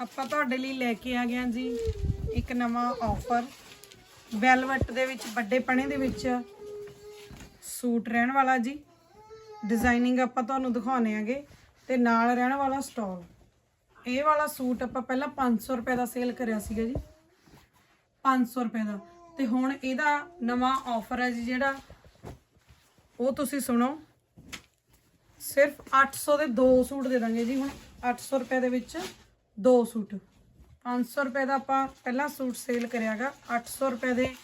ਆਪਾਂ ਤੁਹਾਡੇ ਲਈ ਲੈ ਕੇ ਆ ਗਏ ਹਾਂ ਜੀ ਇੱਕ ਨਵਾਂ ਆਫਰ ਵੈਲਵਟ ਦੇ ਵਿੱਚ, ਵੱਡੇ ਪਣੇ ਦੇ ਵਿੱਚ ਸੂਟ ਰਹਿਣ ਵਾਲਾ ਜੀ। ਡਿਜ਼ਾਈਨਿੰਗ ਆਪਾਂ ਤੁਹਾਨੂੰ ਦਿਖਾਉਣੇ ਆਗੇ। ਤੇ ਨਾਲ ਰਹਿਣ ਵਾਲਾ ਸਟਾਲ ਇਹ ਵਾਲਾ ਸੂਟ ਆਪਾਂ ਪਹਿਲਾਂ 500 ਰੁਪਏ ਦਾ ਸੇਲ ਕਰਿਆ ਸੀਗਾ ਜੀ। 500 ਰੁਪਏ ਦਾ। ਤੇ ਹੁਣ ਇਹਦਾ ਨਵਾਂ ਆਫਰ ਹੈ ਜੀ ਜਿਹੜਾ। ਉਹ ਤੁਸੀਂ ਸੁਣੋ। ਸਿਰਫ 800 ਦੇ ਦੋ ਸੂਟ ਦੇ ਦਾਂਗੇ ਜੀ ਹੁਣ। 800 ਰੁਪਏ ਦੇ ਵਿੱਚ ਦੋ ਸੂਟ। 500 ਰੁਪਏ ਦਾ ਆਪਾਂ ਪਹਿਲਾ ਸੂਟ ਸੇਲ ਕਰਿਆਗਾ। 800 ਰੁਪਏ ਦੇ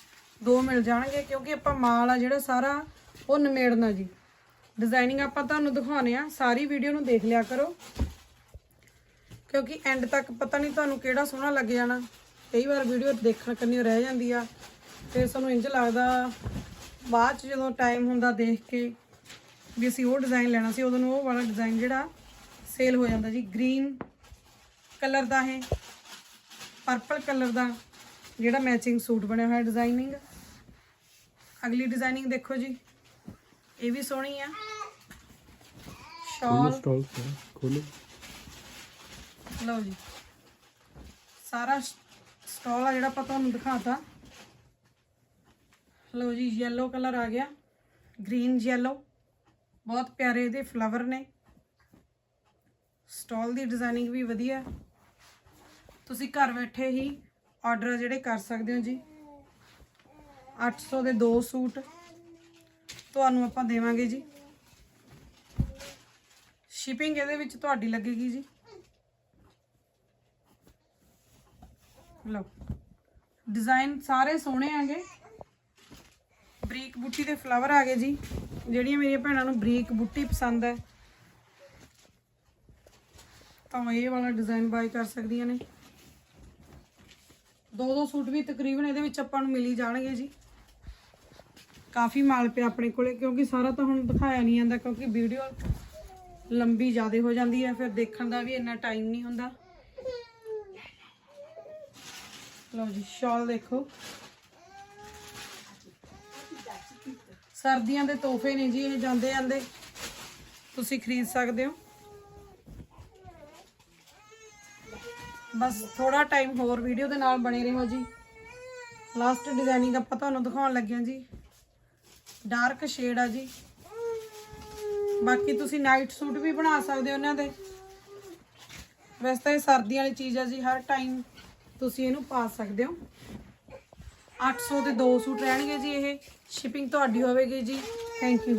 ਦੋ ਮਿਲ ਜਾਣਗੇ ਕਿਉਂਕਿ ਆਪਾਂ ਮਾਲ ਆ ਜਿਹੜਾ ਸਾਰਾ, ਉਹ ਨਿਮੇੜਨਾ ਜੀ। ਡਿਜ਼ਾਈਨਿੰਗ ਆਪਾਂ ਤੁਹਾਨੂੰ ਦਿਖਾਉਣੇ ਆ। ਸਾਰੀ ਵੀਡੀਓ ਨੂੰ ਦੇਖ ਲਿਆ ਕਰੋ। ਕਿਉਂਕਿ ਐਂਡ ਤੱਕ ਪਤਾ ਨਹੀਂ ਤੁਹਾਨੂੰ ਕਿਹੜਾ ਸੋਹਣਾ ਲੱਗ ਜਾਣਾ। ਕਈ ਵਾਰ ਵੀਡੀਓ ਦੇਖਣ ਕੰਨੀ ਰਹਿ ਜਾਂਦੀ ਆ। ਫਿਰ ਸਾਨੂੰ ਇੰਜ ਲੱਗਦਾ, ਬਾਅਦ ਚ ਜਦੋਂ ਟਾਈਮ ਹੁੰਦਾ ਦੇਖ ਕੇ ਵੀ ਅਸੀਂ ਉਹ ਡਿਜ਼ਾਈਨ ਲੈਣਾ ਸੀ, ਉਦੋਂ ਨੂੰ ਉਹ ਵਾਲਾ ਡਿਜ਼ਾਈਨ ਜਿਹੜਾ ਸੇਲ ਹੋ ਜਾਂਦਾ ਜੀ ਗ੍ਰੀਨ ਕਲਰ ਦਾ ਹੈ ਪਰਪਲ ਕਲਰ ਦਾ ਜਿਹੜਾ ਮੈਚਿੰਗ ਸੂਟ ਬਣਿਆ ਹੋਇਆ ਡਿਜ਼ਾਈਨਿੰਗ ਅਗਲੀ ਡਿਜ਼ਾਈਨਿੰਗ ਦੇਖੋ ਜੀ ਇਹ ਵੀ ਸੋਹਣੀ ਆ। ਸ਼ਾਲ। ਸਟਾਲ ਖੋਲੋ ਲਓ ਜੀ। ਸਾਰਾ ਸਟਾਲ ਆ ਜਿਹੜਾ ਆਪਾਂ ਤੁਹਾਨੂੰ ਦਿਖਾਤਾ। ਲਓ ਜੀ yellow ਕਲਰ ਆ ਗਿਆ। ਗ੍ਰੀਨ yellow ਬਹੁਤ ਪਿਆਰੇ ਇਹਦੇ ਫਲਾਵਰ ਨੇ। ਸਟਾਲ ਦੀ ਡਿਜ਼ਾਈਨਿੰਗ ਵੀ ਵਧੀਆ। ਤੁਸੀਂ ਘਰ ਬੈਠੇ ਹੀ ਆਰਡਰ ਜਿਹੜੇ ਕਰ ਸਕਦੇ ਹੋ ਜੀ। 800 ਦੇ ਦੋ ਸੂਟ ਤੁਹਾਨੂੰ ਆਪਾਂ ਦੇਵਾਂਗੇ ਜੀ। ਸ਼ਿਪਿੰਗ ਇਹਦੇ ਵਿੱਚ ਤੁਹਾਡੀ ਲੱਗੇਗੀ ਜੀ। ਲਓ ਡਿਜ਼ਾਈਨ ਸਾਰੇ ਸੋਹਣੇ ਆਗੇ ਬਰੀਕ ਬੂਟੀ ਦੇ ਫਲਾਵਰ ਆ ਗਏ ਜੀ। ਜਿਹੜੀਆਂ ਮੇਰੀਆਂ ਭੈਣਾਂ ਨੂੰ ਬਰੀਕ ਬੂਟੀ ਪਸੰਦ ਹੈ। ਤਾਂ ਇਹ ਵਾਲਾ ਡਿਜ਼ਾਈਨ ਬਾਈ ਕਰ ਸਕਦੀਆਂ ਨੇ। ਦੋ ਦੋ ਸੂਟ ਵੀ ਤਕਰੀਬਨ ਇਹਦੇ ਵਿੱਚ ਆਪਾਂ ਨੂੰ ਮਿਲੀ ਜਾਣਗੇ ਜੀ। ਕਾਫੀ ਮਾਲ ਪਿਆ ਆਪਣੇ ਕੋਲੇ, ਕਿਉਂਕਿ ਸਾਰਾ ਤਾਂ ਹੁਣ ਦਿਖਾਇਆ ਨਹੀਂ ਜਾਂਦਾ, ਕਿਉਂਕਿ ਵੀਡੀਓ ਲੰਬੀ ਜ਼ਿਆਦਾ ਹੋ ਜਾਂਦੀ ਹੈ, ਫਿਰ ਦੇਖਣ ਦਾ ਵੀ ਇੰਨਾ ਟਾਈਮ ਨਹੀਂ ਹੁੰਦਾ। ਲਓ ਜੀ ਸ਼ਾਲ ਦੇਖੋ। ਸਰਦੀਆਂ ਦੇ ਤੋਹਫੇ ਨੇ ਜੀ, ਇਹ ਜਾਂਦੇ ਜਾਂਦੇ ਤੁਸੀਂ ਖਰੀਦ ਸਕਦੇ ਹੋ। ਬਸ ਥੋੜਾ ਟਾਈਮ ਹੋਰ ਵੀਡੀਓ ਦੇ ਨਾਲ ਬਣੇ ਰਹੋ ਜੀ। ਲਾਸਟ ਡਿਜ਼ਾਈਨਿੰਗ ਆਪਾਂ ਤੁਹਾਨੂੰ ਦਿਖਾਉਣ ਲੱਗਿਆ ਜੀ। ਡਾਰਕ ਸ਼ੇਡ ਆ ਜੀ। ਬਾਕੀ ਤੁਸੀਂ ਨਾਈਟ ਸੂਟ ਵੀ ਬਣਾ ਸਕਦੇ ਹੋ ਇਹਨਾਂ ਦੇ। ਵੈਸੇ ਤਾਂ ਇਹ ਸਰਦੀਆਂ ਵਾਲੀ ਚੀਜ਼ ਆ ਜੀ, ਹਰ ਟਾਈਮ ਤੁਸੀਂ ਇਹਨੂੰ ਪਾ ਸਕਦੇ ਹੋ। 800 ਦੇ ਦੋ ਸੂਟ ਰਹਿਣਗੇ ਜੀ ਇਹ। ਸ਼ਿਪਿੰਗ ਤੁਹਾਡੀ ਹੋਵੇਗੀ ਜੀ। Thank you